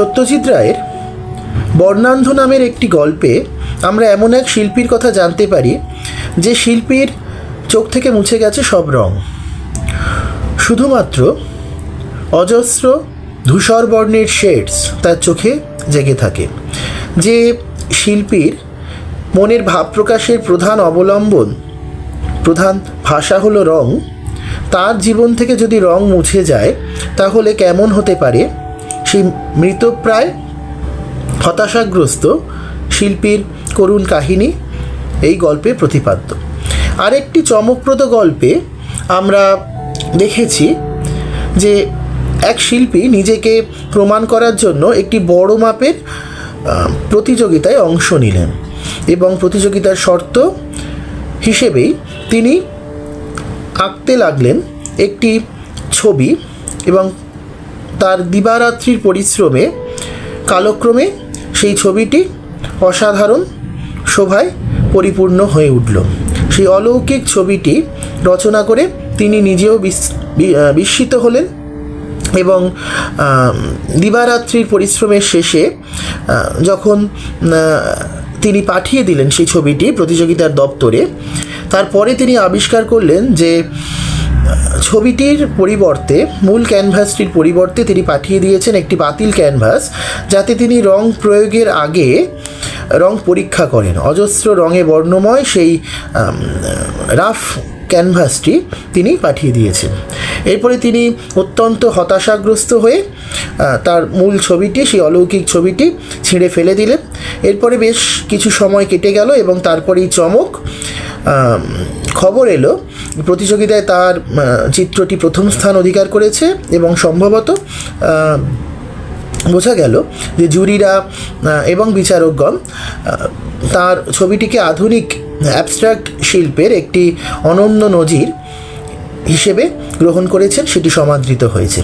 সত্যজিৎ রায়ের বর্ণান্ধ নামের একটি গল্পে আমরা এমন এক শিল্পীর কথা জানতে পারি, যে শিল্পীর চোখ থেকে মুছে গেছে সব রং। শুধুমাত্র অজস্র ধূসর বর্ণের শেডস তার চোখে জেগে থাকে, যে শিল্পীর মনের ভাব প্রকাশের প্রধান অবলম্বন, প্রধান ভাষা হলো রং। তার জীবন থেকে যদি রং মুছে যায়, তাহলে কেমন হতে পারে? সেই মৃতপ্রায় হতাশাগ্রস্ত শিল্পীর করুণ কাহিনী এই গল্পে প্রতিপাদ্য। আরেকটি চমকপ্রদ গল্পে আমরা দেখেছি যে এক শিল্পী নিজেকে প্রমাণ করার জন্য একটি বড় মাপের প্রতিযোগিতায় অংশ নিলেন এবং প্রতিযোগিতার শর্ত হিসেবেই তিনি আঁকতে লাগলেন একটি ছবি এবং তার দিবারাত্রির পরিশ্রমে কালক্রমে সেই ছবিটি অসাধারণ শোভায় পরিপূর্ণ হয়ে উঠল। সেই অলৌকিক ছবিটি রচনা করে তিনি নিজেও বিস- বিস্মিত হলেন এবং দিবারাত্রির পরিশ্রমের শেষে যখন তিনি পাঠিয়ে দিলেন সেই ছবিটি প্রতিযোগিতার দপ্তরে, তারপরে তিনি আবিষ্কার করলেন যে ছবিটির পরিবর্তে, মূল ক্যানভাসটির পরিবর্তে তিনি পাঠিয়ে দিয়েছেন একটি বাতিল ক্যানভাস, যাতে তিনি রং প্রয়োগের আগে রং পরীক্ষা করেন। অজস্র রঙে বর্ণময় সেই রাফ ক্যানভাসটি তিনি পাঠিয়ে দিয়েছেন। এরপরে তিনি অত্যন্ত হতাশাগ্রস্ত হয়ে তার মূল ছবিটি, সেই অলৌকিক ছবিটি ছিঁড়ে ফেলে দিলেন। এরপরে বেশ কিছু সময় কেটে গেল এবং তারপরেই চমক খবর এলো, প্রতিযোগিতায় তার চিত্রটি প্রথম স্থান অধিকার করেছে এবং সম্ভবত বোঝা গেল যে জুরিরা এবং বিচারকগণ তার ছবিটিকে আধুনিক অ্যাবস্ট্রাক্ট শিল্পের একটি অনন্য নজির হিসেবে গ্রহণ করেছেন, সেটি সমাদৃত হয়েছে।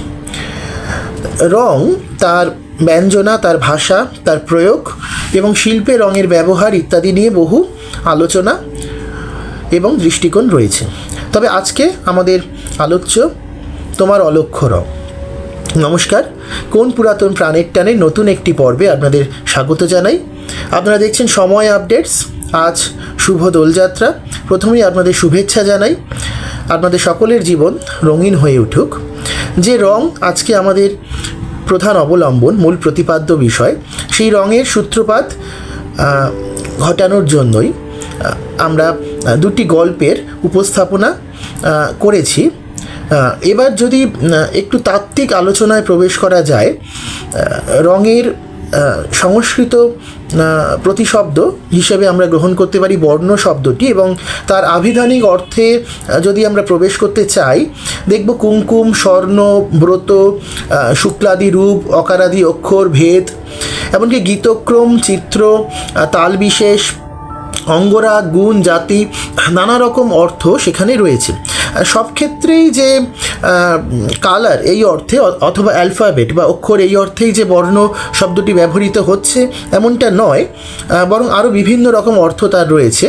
রং, তার ব্যঞ্জনা, তার ভাষা, তার প্রয়োগ এবং শিল্পে রঙের ব্যবহার ইত্যাদি নিয়ে বহু আলোচনা এবং দৃষ্টিকোণ রয়েছে। তবে আজকে আমাদের আলোচ্য তোমার অলক্ষ্য রং নমস্কার, কোন পুরাতন প্রাণের টানে নতুন একটি পর্বে আপনাদের স্বাগত জানাই। আপনারা দেখছেন সময় আপডেটস। আজ শুভ দোলযাত্রা। প্রথমেই আপনাদের শুভেচ্ছা জানাই। আপনাদের সকলের জীবন রঙিন হয়ে উঠুক। যে রং আজকে আমাদের প্রধান অবলম্বন, মূল প্রতিপাদ্য বিষয়, সেই রঙের সূত্রপাত ঘটানোর জন্যই। আমরা দুটি গল্পের উপস্থাপনা করেছি। এবার যদি একটু তাত্ত্বিক আলোচনায় প্রবেশ করা যায় রঙের সংস্কৃত প্রতিশব্দ হিসেবে আমরা গ্রহণ করতে পারি বর্ণ শব্দটি এবং তার আভিধানিক অর্থে যদি আমরা প্রবেশ করতে চাই দেখব কুমকুম স্বর্ণ ব্রত শুক্লাদি রূপ অকারাদি অক্ষর ভেদ। এমনকি গীতক্রম চিত্র আহ, তালবিশেষ অঙ্গরা গুণ, জাতি, নানা রকম অর্থ সেখানে রয়েছে। সব ক্ষেত্রেই যে কালার এই অর্থে অথবা অ্যালফাবেট বা অক্ষর এই অর্থেই যে বর্ণ শব্দটি ব্যবহৃত হচ্ছে, এমনটা নয়। বরং আরও বিভিন্ন রকম অর্থ তার রয়েছে।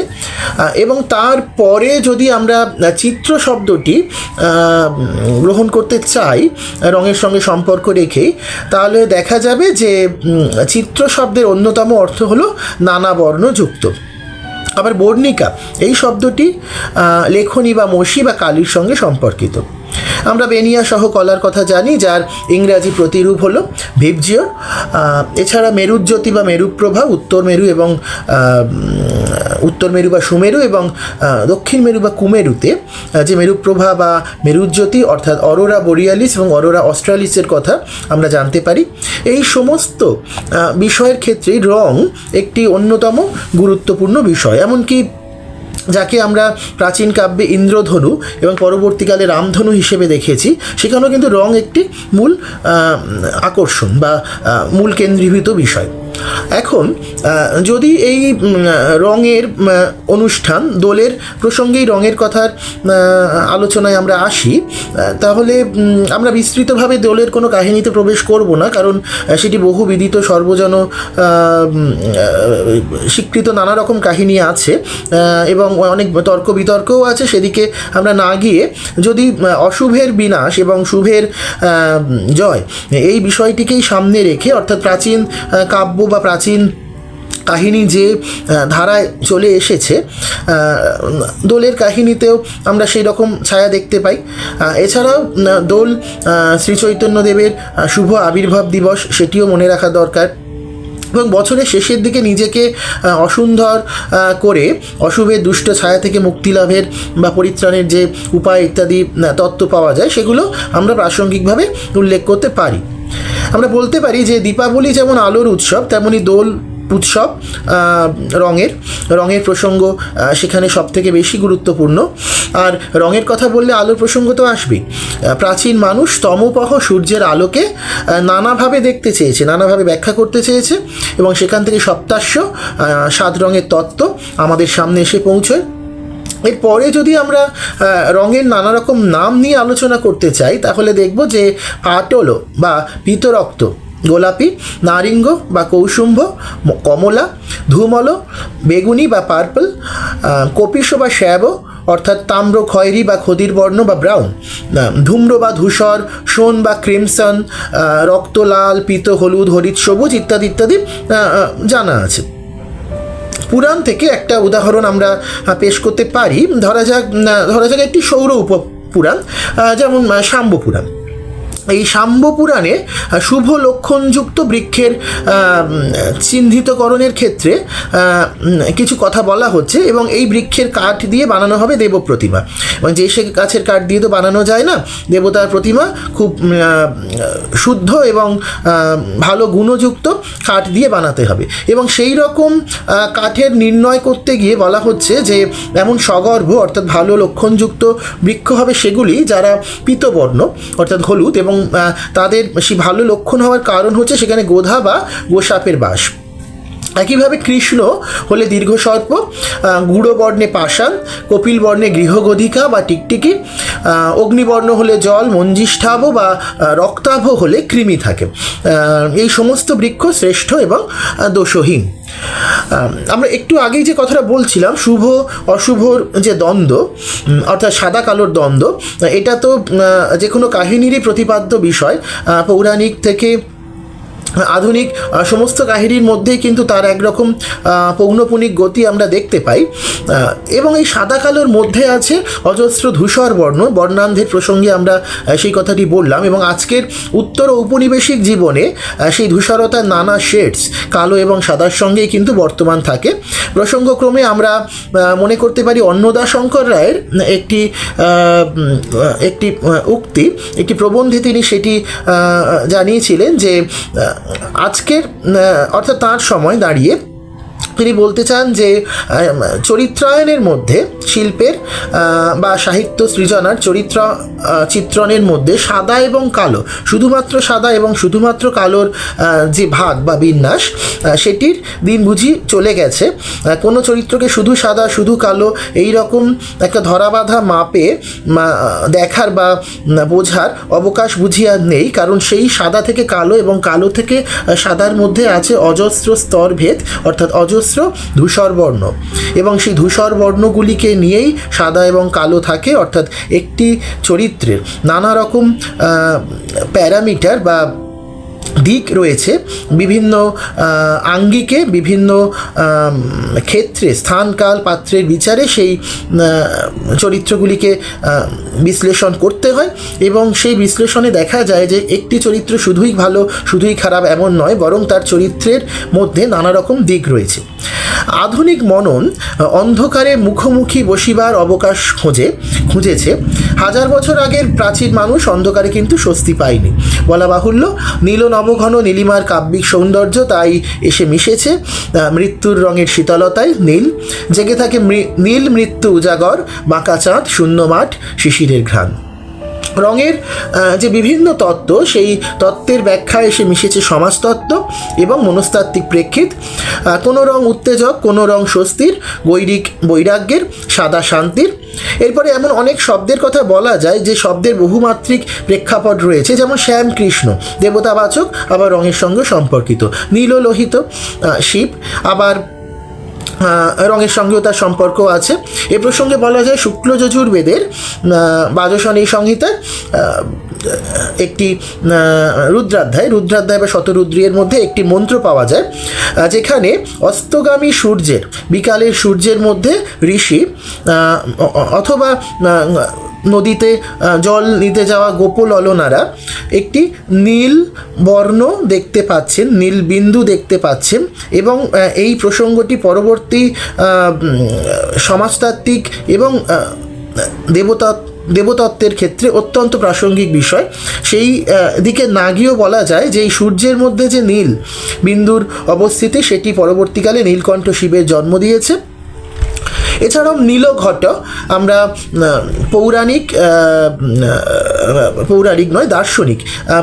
এবং তারপরে যদি আমরা চিত্র শব্দটি গ্রহণ করতে চাই, রঙের সঙ্গে সম্পর্ক রেখেই তাহলে দেখা যাবে যে চিত্র শব্দের অন্যতম অর্থ হলো নানা বর্ণযুক্ত। আবার বর্ণিকা। এই শব্দটি লেখনী বা মসি বা কালির সঙ্গে সম্পর্কিত। আমরা বেনিয়া সহ কলার কথা জানি, যার ইংরাজি প্রতিরূপ হলো আহ, এছাড়া মেরুজ্যোতি বা মেরুপ্রভা উত্তর মেরু এবং উত্তর মেরু বা সুমেরু এবং দক্ষিণ মেরু বা কুমেরুতে যে মেরুপ্রভা বা মেরুজ্যোতি অর্থাৎ অরোরা বরিয়ালিস এবং অরোরা অস্ট্রালিসের কথা আমরা জানতে পারি। এই সমস্ত বিষয়ের ক্ষেত্রেই রং একটি অন্যতম গুরুত্বপূর্ণ বিষয়। এমনকি যাকে আমরা প্রাচীন কাব্যে ইন্দ্রধনু এবং পরবর্তীকালে রামধনু হিসেবে দেখেছি, সেখানেও কিন্তু রং একটি মূল আকর্ষণ বা মূল কেন্দ্রীভূত বিষয়। এখন যদি এই রঙের অনুষ্ঠান, দোলের প্রসঙ্গেই রঙের কথার আলোচনায় আমরা আসি তাহলে আমরা বিস্তৃতভাবে দোলের কোনো কাহিনীতে প্রবেশ করব না, কারণ সেটি বহু বিদিত সর্বজন স্বীকৃত নানা রকম কাহিনী আছে এবং অনেক তর্ক বিতর্কও আছে, সেদিকে আমরা না গিয়ে যদি অশুভের বিনাশ এবং শুভের জয়, এই বিষয়টিকেই সামনে রেখে, অর্থাৎ প্রাচীন কাব্য বা প্রাচীন কাহিনী যে ধারায় চলে এসেছে দোলের কাহিনীতেও আমরা সেই রকম ছায়া দেখতে পাই। এছাড়াও দোল শ্রী চৈতন্যদেবের শুভ আবির্ভাব দিবস সেটিও মনে রাখা দরকার। এবং বছরের শেষের দিকে নিজেকে অসুন্দর করে অশুভের দুষ্ট ছায়া থেকে মুক্তি লাভের বা পরিত্রাণের যে উপায় ইত্যাদি তত্ত্ব পাওয়া যায়, সেগুলো আমরা প্রাসঙ্গিকভাবে উল্লেখ করতে পারি। আমরা বলতে পারি যে দীপাবলি যেমন আলোর উৎসব তেমনি দোল উৎসব রঙের রঙের প্রসঙ্গ সেখানে সব থেকে বেশি গুরুত্বপূর্ণ। আর রঙের কথা বললে আলোর প্রসঙ্গ তো আসবেই। প্রাচীন মানুষ তমপহ সূর্যের আলোকে নানাভাবে দেখতে চেয়েছে নানাভাবে ব্যাখ্যা করতে চেয়েছে এবং সেখান থেকে সপ্তাশ্য আহ, সাত রঙের তত্ত্ব আমাদের সামনে এসে পৌঁছয়। এরপরে যদি আমরা রঙের নানা রকম নাম নিয়ে আলোচনা করতে চাই, তাহলে দেখব যে পাটলো বা পিতরক্ত, গোলাপি, নারিঙ্গ বা কৌসুম্ভ কমলা, ধূমল, বেগুনি বা পার্পল কপিস বা শ্যাব, অর্থাৎ তাম্র, খয়েরি বা খদির বর্ণ বা ব্রাউন ধূম্র বা ধূসর, সোন বা ক্রিমসন রক্ত লাল, পিত, হলুদ, হরিৎ, সবুজ ইত্যাদি ইত্যাদি জানা আছে। পুরাণ থেকে একটা উদাহরণ আমরা পেশ করতে পারি। ধরা যাক ধরা যাক একটি সৌর উপ পুরাণ যেমন শাম্ব পুরাণ। এই শাম্ব পুরাণে শুভ লক্ষণযুক্ত বৃক্ষের চিহ্নিতকরণের ক্ষেত্রে কিছু কথা বলা হচ্ছে এবং এই বৃক্ষের কাঠ দিয়ে বানানো হবে দেব প্রতিমা। এবং যে সে গাছের কাঠ দিয়ে তো বানানো যায় না, দেবতার প্রতিমা খুব শুদ্ধ এবং ভালো গুণযুক্ত কাঠ দিয়ে বানাতে হবে। এবং সেই রকম কাঠের নির্ণয় করতে গিয়ে বলা হচ্ছে যে, এমন সগর্ভ অর্থাৎ ভালো লক্ষণযুক্ত বৃক্ষ হবে সেগুলি যারা পীতবর্ণ, অর্থাৎ হলুদ এবং তাদের সেই ভালো লক্ষণ হওয়ার কারণ হচ্ছে সেখানে গোধা বা গোসাপের বাস। একইভাবে কৃষ্ণ হলে দীর্ঘ সর্প আহ, বর্ণে পাষাণ কপিল বর্ণে গৃহগধিকা বা টিকটিকি অগ্নিবর্ণ হলে জল মঞ্জিষ্ঠাভ বা রক্তাভ হলে কৃমি থাকে। এই সমস্ত বৃক্ষ শ্রেষ্ঠ এবং দোষহীন। আমরা একটু আগেই যে কথাটা বলছিলাম শুভ অশুভর যে দ্বন্দ্ব অর্থাৎ সাদা কালোর দ্বন্দ্ব এটা তো যে কোনো কাহিনীরই প্রতিপাদ্য বিষয়। পৌরাণিক থেকে আধুনিক সমস্ত কাহিনীর মধ্যেই কিন্তু তার একরকম পৌনপুনিক গতি আমরা দেখতে পাই। এবং এই সাদা কালোর মধ্যে আছে অজস্র ধূসর বর্ণ। বর্ণান্ধের প্রসঙ্গে আমরা সেই কথাটি বললাম এবং আজকের উত্তর ঔপনিবেশিক জীবনে সেই ধূসরতার নানা শেডস কালো এবং সাদার সঙ্গেই কিন্তু বর্তমান থাকে। প্রসঙ্গক্রমে আমরা মনে করতে পারি অন্নদা শঙ্কর রায়ের একটি একটি উক্তি, একটি প্রবন্ধে তিনি সেটি জানিয়েছিলেন যে আজকের অর্থাৎ তার সময় দাঁড়িয়ে তিনি বলতে চান যে চরিত্রায়নের মধ্যে শিল্পের বা সাহিত্য সৃজনার চরিত্র চিত্রণের মধ্যে সাদা এবং কালো, শুধুমাত্র সাদা এবং শুধুমাত্র কালোর যে ভাগ বা বিন্যাস সেটির দিন বুঝি চলে গেছে। কোনো চরিত্রকে শুধু সাদা, শুধু কালো এই রকম একটা ধরাবাঁধা মাপে দেখার বা বোঝার অবকাশ বুঝি আর নেই, কারণ সেই সাদা থেকে কালো এবং কালো থেকে সাদার মধ্যে আছে অজস্র স্তরভেদ, অর্থাৎ অজস্র ধূসর বর্ণ এবং সেই ধূসর বর্ণগুলিকে নিয়েই সাদা এবং কালো থাকে, অর্থাৎ একটি চরিত্রের। নানা রকম প্যারামিটার বা দিক রয়েছে। বিভিন্ন আঙ্গিকে বিভিন্ন ক্ষেত্রে স্থান কাল পাত্রের বিচারে সেই চরিত্রগুলিকে বিশ্লেষণ করতে হয়। এবং সেই বিশ্লেষণে দেখা যায় যে একটি চরিত্র শুধুই ভালো, শুধুই খারাপ এমন নয়, বরং তার চরিত্রের মধ্যে নানা রকম দিক রয়েছে। আধুনিক মনন অন্ধকারে মুখোমুখি বসিবার অবকাশ খোঁজে, খুঁজেছে। হাজার বছর আগের প্রাচীন মানুষ অন্ধকারে কিন্তু স্বস্তি পায়নি। বলা বাহুল্য, নীল নবঘন নীলিমার কাব্যিক সৌন্দর্য তাই এসে মিশেছে মৃত্যুর রঙের শীতলতায় নীল। জেগে থাকে নীল মৃত্যু উজাগর, বাঁকা চাঁদ, শূন্য মাঠ, শিশিরের ঘ্রাণ। রঙের যে বিভিন্ন তত্ত্ব, সেই তত্ত্বের ব্যাখ্যায় এসে মিশেছে সমাজতত্ত্ব এবং মনস্তাত্ত্বিক প্রেক্ষিত। কোনো রং উত্তেজক, কোনো রং স্বস্তির, গৈরিক বৈরাগ্যের, সাদা শান্তির। এরপরে এমন অনেক শব্দের কথা বলা যায় যে শব্দের বহুমাত্রিক প্রেক্ষাপট রয়েছে, যেমন শ্যাম কৃষ্ণ দেবতাবাচক, আবার রঙের সঙ্গে সম্পর্কিত। নীল লোহিত শিব, আবার রঙের সঙ্গেও তার সম্পর্ক আছে। এ প্রসঙ্গে বলা যায়, শুক্ল যজুর্বেদের বাজসন সংহিতার একটি রুদ্রাধ্যায় রুদ্রাধ্যায় বা শতরুদ্রিয়ের মধ্যে একটি মন্ত্র পাওয়া যায় যেখানে অস্তগামী সূর্যের, বিকালের সূর্যের মধ্যে ঋষি অথবা নদীতে জল নিতে যাওয়া গোপল অলনারা একটি নীল বর্ণ দেখতে পাচ্ছেন নীল বিন্দু দেখতে পাচ্ছেন এবং এই প্রসঙ্গটি পরবর্তী সমাজতাত্ত্বিক এবং আহ, দেবতা দেবতত্ত্বের ক্ষেত্রে অত্যন্ত প্রাসঙ্গিক বিষয়। সেই দিকে না গিয়েও বলা যায় যে এই সূর্যের মধ্যে যে নীল বিন্দুর অবস্থিতি সেটি পরবর্তীকালে নীলকণ্ঠ শিবের জন্ম দিয়েছে। এছাড়াও নীলঘট আমরা পৌরাণিক পৌরাণিক নয়, দার্শনিক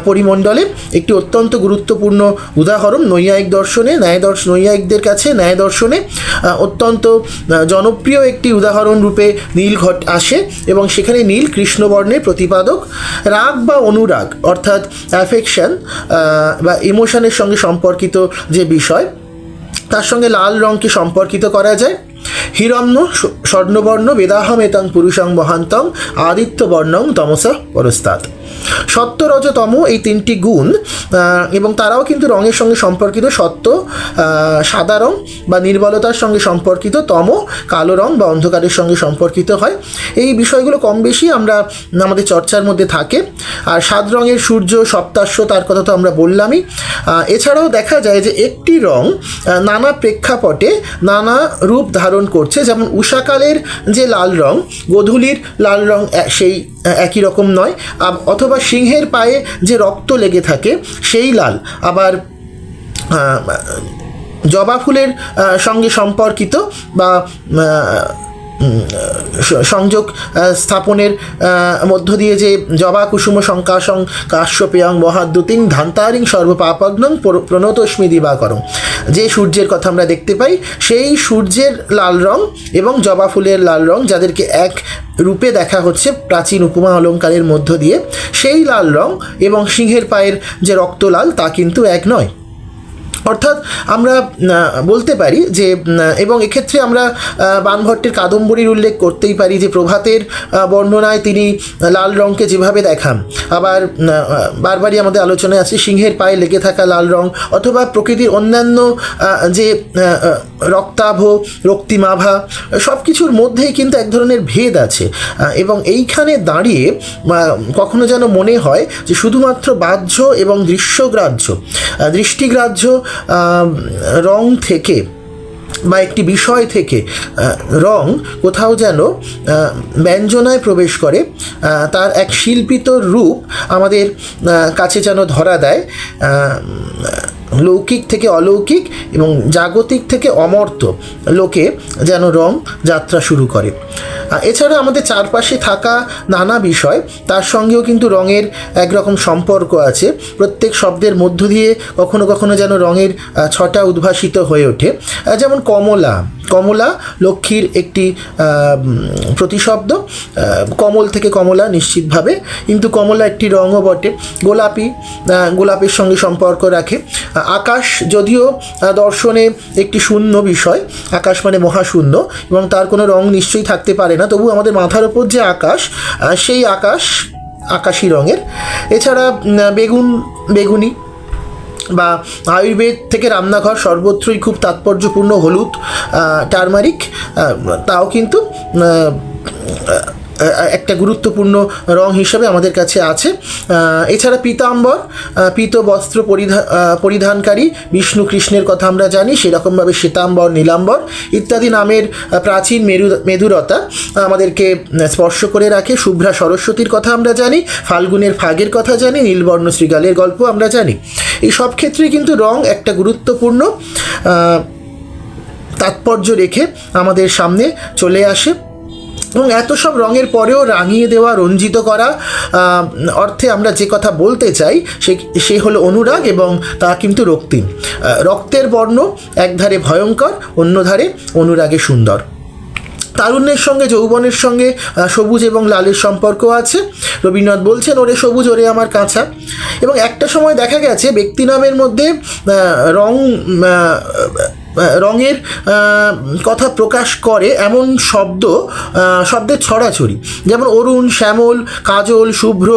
পরিমণ্ডলে একটি অত্যন্ত গুরুত্বপূর্ণ উদাহরণ, নৈয়ায়িক দর্শনে, ন্যায় দর্শ, নৈয়ায়িকদের কাছে ন্যায় দর্শনে অত্যন্ত জনপ্রিয় একটি উদাহরণ রূপে নীলঘট আসে এবং সেখানে নীল কৃষ্ণবর্ণের প্রতিপাদক রাগ বা অনুরাগ, অর্থাৎ অ্যাফেকশন বা ইমোশনের সঙ্গে সম্পর্কিত যে বিষয়, তার সঙ্গে লাল রঙকে সম্পর্কিত করা যায়। হিরণ্য স্বর্ণবর্ণ বেদাহমেতং পুরুষং মহান্তং আদিত্যবর্ণং তমসা পরস্তাৎ। সত্য রজতম এই তিনটি গুণ এবং তারাও কিন্তু রঙের সঙ্গে সম্পর্কিত সত্য সাদা রং বা নির্বলতার সঙ্গে সম্পর্কিত তম কালো রং বা অন্ধকারের সঙ্গে সম্পর্কিত হয়। এই বিষয়গুলো কম বেশি আমরা আমাদের চর্চার মধ্যে থাকে। আর সাত রঙের সূর্য, সপ্তাশ্ব, তার কথা তো আমরা বললামই। এছাড়াও দেখা যায় যে একটি রং নানা প্রেক্ষাপটে নানা রূপ ধারণ করছে। যেমন উষাকালের যে লাল রং, গোধূলির লাল রং সেই একই রকম নয়। অথবা সিংহের পায়ে যে রক্ত লেগে থাকে, সেই লাল। আবার জবা ফুলের সঙ্গে সম্পর্কিত বা সংযোগ স্থাপনের মধ্য দিয়ে যে জবা, কুসুম শঙ্কাশং কাশ্যপেয়ং মহাদ্যুতিং ধান্তারিং সর্বপাপগ্নং প্র- প্রণতস্মি দিবাকরং। যে সূর্যের কথা আমরা দেখতে পাই, সেই সূর্যের লাল রং এবং জবা ফুলের লাল রং যাদেরকে এক রূপে দেখা হচ্ছে প্রাচীন উপমা অলঙ্কারের মধ্য দিয়ে, সেই লাল রং এবং সিংহের পায়ের যে রক্ত লাল তা কিন্তু এক নয়। অর্থাৎ আমরা বলতে পারি যে এবং এক্ষেত্রে আমরা বানভট্টের কাদম্বরীর উল্লেখ করতেই পারি যে, প্রভাতের বর্ণনায় তিনি লাল রঙকে যেভাবে দেখান। আবার বারবারই আমাদের আলোচনায় আছে, সিংহের পায়ে লেগে থাকা লাল রং অথবা প্রকৃতির অন্যান্য যে রক্তাভ, রক্তিমাভা সব কিছুর মধ্যেই কিন্তু এক ধরনের ভেদ আছে। এবং এইখানে দাঁড়িয়ে কখনো যেন মনে হয় যে, শুধুমাত্র বাহ্য এবং দৃশ্যগ্রাহ্য দৃষ্টিগ্রাহ্য রং থেকে বা একটি বিষয় থেকে রং কোথাও যেন ব্যঞ্জনায় প্রবেশ করে তার এক শিল্পিত রূপ আমাদের কাছে যেন ধরা দেয় লৌকিক থেকে অলৌকিক এবং জাগতিক থেকে অমর্ত্য লোকে যেন রং যাত্রা শুরু করে। এছাড়া আমাদের চারপাশে থাকা নানা বিষয়, তার সঙ্গেও কিন্তু রঙের একরকম সম্পর্ক আছে। প্রত্যেক শব্দের মধ্য দিয়ে কখনো কখনো যেন রঙের ছটা উদ্ভাসিত হয়ে ওঠে। যেমন কমলা কমলা লক্ষ্মীর একটি প্রতিশব্দ। কমল থেকে কমলা নিশ্চিতভাবে, কিন্তু কমলা একটি রঙও বটে। গোলাপি গোলাপের সঙ্গে সম্পর্ক রাখে। আকাশ যদিও দর্শনে একটি শূন্য বিষয়, আকাশ মানে মহাশূন্য, এবং তার কোনো রং নিশ্চয়ই থাকতে পারে না। তবু আমাদের মাথার ওপর যে আকাশ সেই আকাশ আকাশি রঙের। এছাড়া বেগুন, বেগুনি বা আয়ুর্বেদ থেকে রান্নাঘর সর্বত্রই খুব তাৎপর্যপূর্ণ হলুদ টারমারিক তাও কিন্তু একটা গুরুত্বপূর্ণ রং হিসাবে আমাদের কাছে আছে। এছাড়া পীতাম্বর পীত বস্ত্র পরিধান পরিধানকারী, বিষ্ণু কৃষ্ণের কথা আমরা জানি, সেরকমভাবে শ্বেতাম্বর, নীলাম্বর ইত্যাদি নামের প্রাচীন মেরু, মেদুরতা আমাদেরকে স্পর্শ করে রাখে। শুভ্রা সরস্বতীর কথা আমরা জানি, ফাল্গুনের ফাগের কথা জানি, নীলবর্ণ শ্রীগালের গল্প আমরা জানি। এই সব ক্ষেত্রেই কিন্তু রং একটা গুরুত্বপূর্ণ তাৎপর্য রেখে আমাদের সামনে চলে আসে। এবং এত সব রঙের পরেও রাঙিয়ে দেওয়া, রঞ্জিত করা অর্থে আমরা যে কথা বলতে চাই, সে সে হলো অনুরাগ এবং তা কিন্তু রক্তিম। রক্তের বর্ণ একধারে ভয়ঙ্কর, অন্য ধারে অনুরাগে সুন্দর। তারুণ্যের সঙ্গে, যৌবনের সঙ্গে সবুজ এবং লালের সম্পর্ক আছে। রবীন্দ্রনাথ বলছেন, ওরে সবুজ, ওরে আমার কাঁচা। এবং একটা সময় দেখা গেছে, ব্যক্তি নামের মধ্যে রং রঙের কথা প্রকাশ করে এমন শব্দ শব্দের ছড়াছড়ি। যেমন অরুণ, শ্যামল, কাজল, শুভ্র,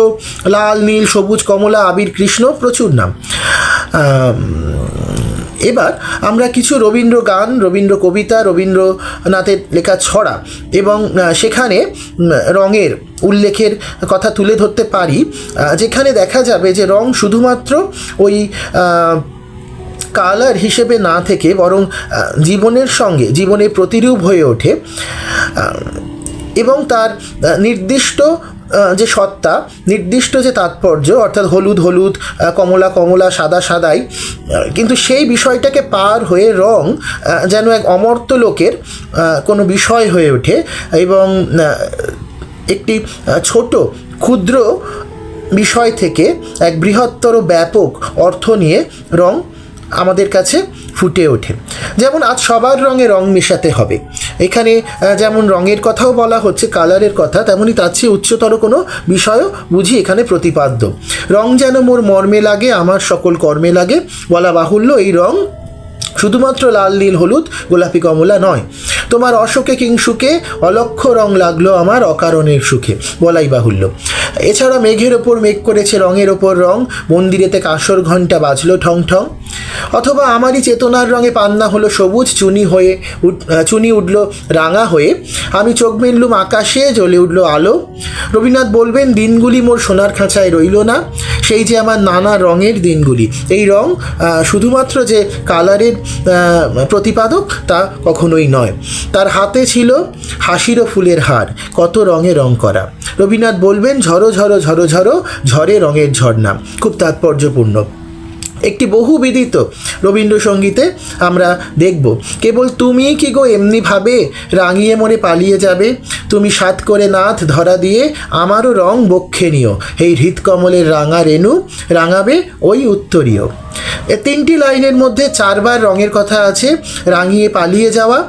লাল, নীল, সবুজ, কমলা, আবির, কৃষ্ণ, প্রচুর নাম। এবার আমরা কিছু রবীন্দ্র গান, রবীন্দ্র কবিতা, রবীন্দ্রনাথের লেখা ছড়া এবং সেখানে রঙের উল্লেখের কথা তুলে ধরতে পারি। যেখানে দেখা যাবে যে রং শুধুমাত্র ওই কালার হিসেবে না থেকে বরং জীবনের সঙ্গে জীবনের প্রতিরূপ হয়ে ওঠে এবং তার নির্দিষ্ট যে সত্তা, নির্দিষ্ট যে তাৎপর্য, অর্থাৎ হলুদ হলুদ কমলা কমলা, সাদা, সাদাই কিন্তু সেই বিষয়টাকে পার হয়ে রং যেন এক অমর্ত্য লোকের কোনো বিষয় হয়ে ওঠে এবং একটি ছোট, ক্ষুদ্র বিষয় থেকে এক বৃহত্তর ব্যাপক অর্থ নিয়ে রং আমাদের কাছে ফুটে ওঠে। যেমন আজ সবার রঙে রং মেশাতে হবে। এখানে যেমন রঙের কথাও বলা হচ্ছে, কালারের কথা, তেমনি তার চেয়ে উচ্চতর কোনো বিষয়ও বুঝি এখানে প্রতিপাদ্য। রং যেন মোর মর্মে লাগে, আমার সকল কর্মে লাগে। বলা বাহুল্য, এই রং শুধুমাত্র লাল, নীল, হলুদ, গোলাপি, কমলা নয়। তোমার অশোকে কিংসুকে অলক্ষ রং লাগল আমার অকারণের সুখে, বলাই বাহুল্য। এছাড়া মেঘের ওপর মেঘ করেছে রঙের ওপর রং, মন্দিরেতে কাঁসর ঘণ্টা বাজলো ঠং ঠং। অথবা আমারই চেতনার রঙে পান্না হলো সবুজ, চুনি হয়ে চুনি উঠল রাঙা হয়ে। আমি চোখ মেললুম আকাশে, জ্বলে উঠল আলো। রবীন্দ্রনাথ বলবেন, দিনগুলি মোর সোনার খাঁচায় রইল না, সেই যে আমার নানা রঙের দিনগুলি। এই রং শুধুমাত্র যে কালারের প্রতিপাদক তা কখনোই নয়। তার হাতে ছিল হাসিরও ফুলের হার, কত রঙে রং করা। রবীন্দ্রনাথ বলবেন, ঝরো ঝরো ঝরো ঝরো, ঝরে রঙের ঝর্ণা। খুব তাৎপর্যপূর্ণ। একটি বহুবিদিত রবীন্দ্রসঙ্গীতে আমরা দেখব। কেবল তুমি কি গো এমনিভাবে রাঙিয়ে মনে পালিয়ে যাবে? তুমি সাত করে নাথ ধরা দিয়ে আমারও রং বক্ষে নিও। এই হৃৎকমলের রাঙা রেণু রাঙাবে ওই উত্তরীয়। তিনটি লাইনের মধ্যে চারবার রঙের কথা আছে, রাঙিয়ে পালিয়ে যাওয়া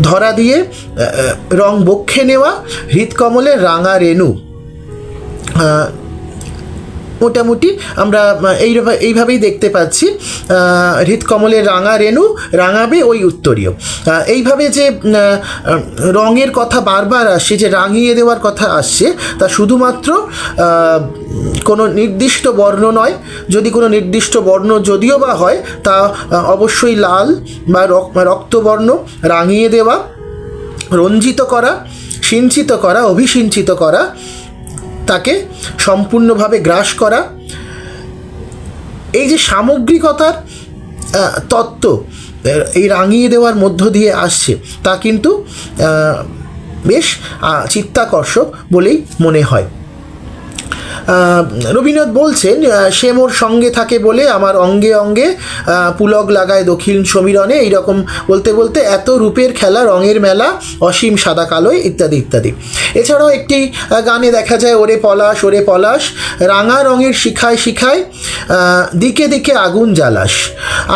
ধরা দিয়ে রং বক্ষে নেওয়া, হৃৎকমলের রাঙা রেণু। মোটামুটি আমরা এই এইভাবেই দেখতে পাচ্ছি। হৃৎকমলের রাঙা রেণু রাঙাবে ওই উত্তরীয়। এইভাবে যে রঙের কথা বারবার আসছে, যে রাঙিয়ে দেওয়ার কথা আসছে, তা শুধুমাত্র কোনো নির্দিষ্ট বর্ণ নয়। যদি কোনো নির্দিষ্ট বর্ণ যদিও বা হয়, তা অবশ্যই লাল বা রক্তবর্ণ রাঙিয়ে দেওয়া, রঞ্জিত করা, সিঞ্চিত করা, অভিসিঞ্চিত করা তাকে সম্পূর্ণভাবে গ্রাস করা। এই যে সামগ্রিকতার তত্ত্ব এই রাঙিয়ে দেওয়ার মধ্য দিয়ে আসছে, তা কিন্তু বেশ চিত্তাকর্ষক বলেই মনে হয়। রবীন্দ্রনাথ বলছেন সে মোর সঙ্গে থাকে বলে আমার অঙ্গে অঙ্গে পুলক লাগায় দক্ষিণ সমীরণে, এইরকম বলতে বলতে এত রূপের খেলা, রঙের মেলা, অসীম সাদা কালোয় ইত্যাদি ইত্যাদি। এছাড়াও একটি গানে দেখা যায়, ওরে পলাশ ওরে পলাশ, রাঙা রঙের শিখায় শিখায় দিকে দিকে আগুন জ্বালাস।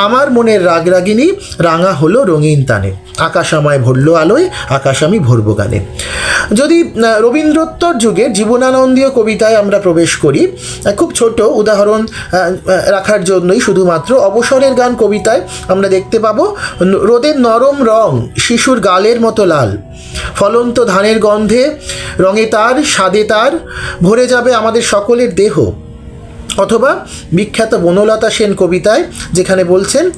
আমার মনের রাগরাগিনী, রাঙা হলো রঙিন তানে। আকাশ আমায় ভরল আলোয় আকাশ আমি ভরবো গানে যদি রবীন্দ্রোত্তর যুগের জীবনানন্দীয় কবিতায় আমরা প্রবেশ করি খুব ছোট উদাহরণ রাখার জন্যই শুধুমাত্র অবসরের গান কবিতায় আমরা দেখতে পাবো রোদের নরম রং, শিশুর গালের মতো লাল। ফলন্ত ধানের গন্ধে রঙে তার, স্বাদে তার, ভরে যাবে আমাদের সকলের দেহ। অথবা বিখ্যাত বনলতা সেন কবিতায় যেখানে বলছেন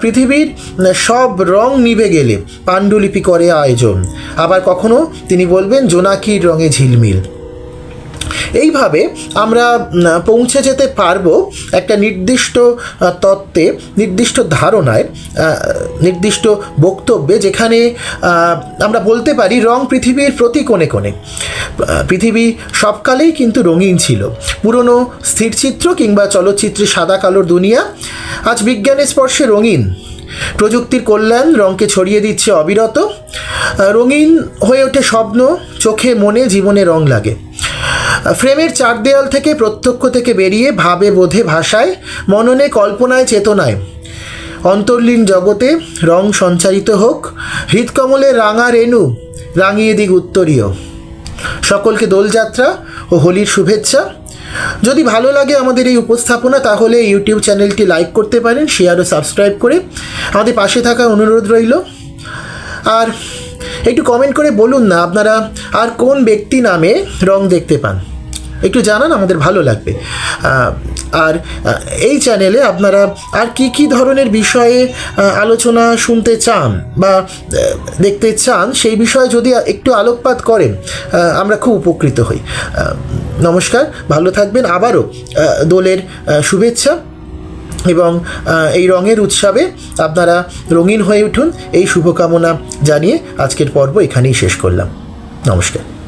পৃথিবীর সব রং নিভে গেলে পাণ্ডুলিপি করে আয়োজন। আবার কখনো তিনি বলবেন, জোনাকির রঙে ঝিলমিল। এইভাবে আমরা পৌঁছে যেতে পারব একটা নির্দিষ্ট তত্ত্বে, নির্দিষ্ট ধারণায় নির্দিষ্ট বক্তব্যে যেখানে আমরা বলতে পারি রং পৃথিবীর প্রতি কোণে কোণে। পৃথিবী সবকালেই কিন্তু রঙিন ছিল। পুরনো স্থিরচিত্র কিংবা চলচ্চিত্রে সাদা কালোর দুনিয়া আজ বিজ্ঞানের স্পর্শে রঙিন। প্রযুক্তির কল্যাণ রঙকে ছড়িয়ে দিচ্ছে অবিরত। রঙিন হয়ে ওঠে স্বপ্ন, চোখে মনে, জীবনে রং লাগে। ফ্রেমের চার দেয়াল থেকে প্রত্যক্ষ থেকে বেরিয়ে ভাবে বোধে ভাষায়, মননে কল্পনায় চেতনায়। অন্তর্লীন জগতে রং সঞ্চারিত হোক হৃদকমলের রাঙা রেণু রাঙিয়ে দিক উত্তরীয়। সকলকে দোলযাত্রা ও হোলির শুভেচ্ছা। যদি ভালো লাগে আমাদের এই উপস্থাপনা, তাহলে ইউটিউব চ্যানেলটি লাইক করতে পারেন, শেয়ার ও সাবস্ক্রাইব করে আমাদের পাশে থাকা অনুরোধ রইল। আর একটু কমেন্ট করে বলুন না আপনারা আর কোন ব্যক্তি নামে রং দেখতে পান? একটু জানান, আমাদের ভালো লাগবে। আর এই চ্যানেলে আপনারা আর কি কি ধরনের বিষয়ে আলোচনা শুনতে চান বা দেখতে চান, সেই বিষয়ে যদি একটু আলোকপাত করেন আমরা খুব উপকৃত হই। নমস্কার, ভালো থাকবেন, আবারও দোলের শুভেচ্ছা। এবং এই রঙের উৎসবে আপনারা রঙিন হয়ে উঠুন। এই শুভকামনা জানিয়ে আজকের পর্ব এখানেই শেষ করলাম। নমস্কার।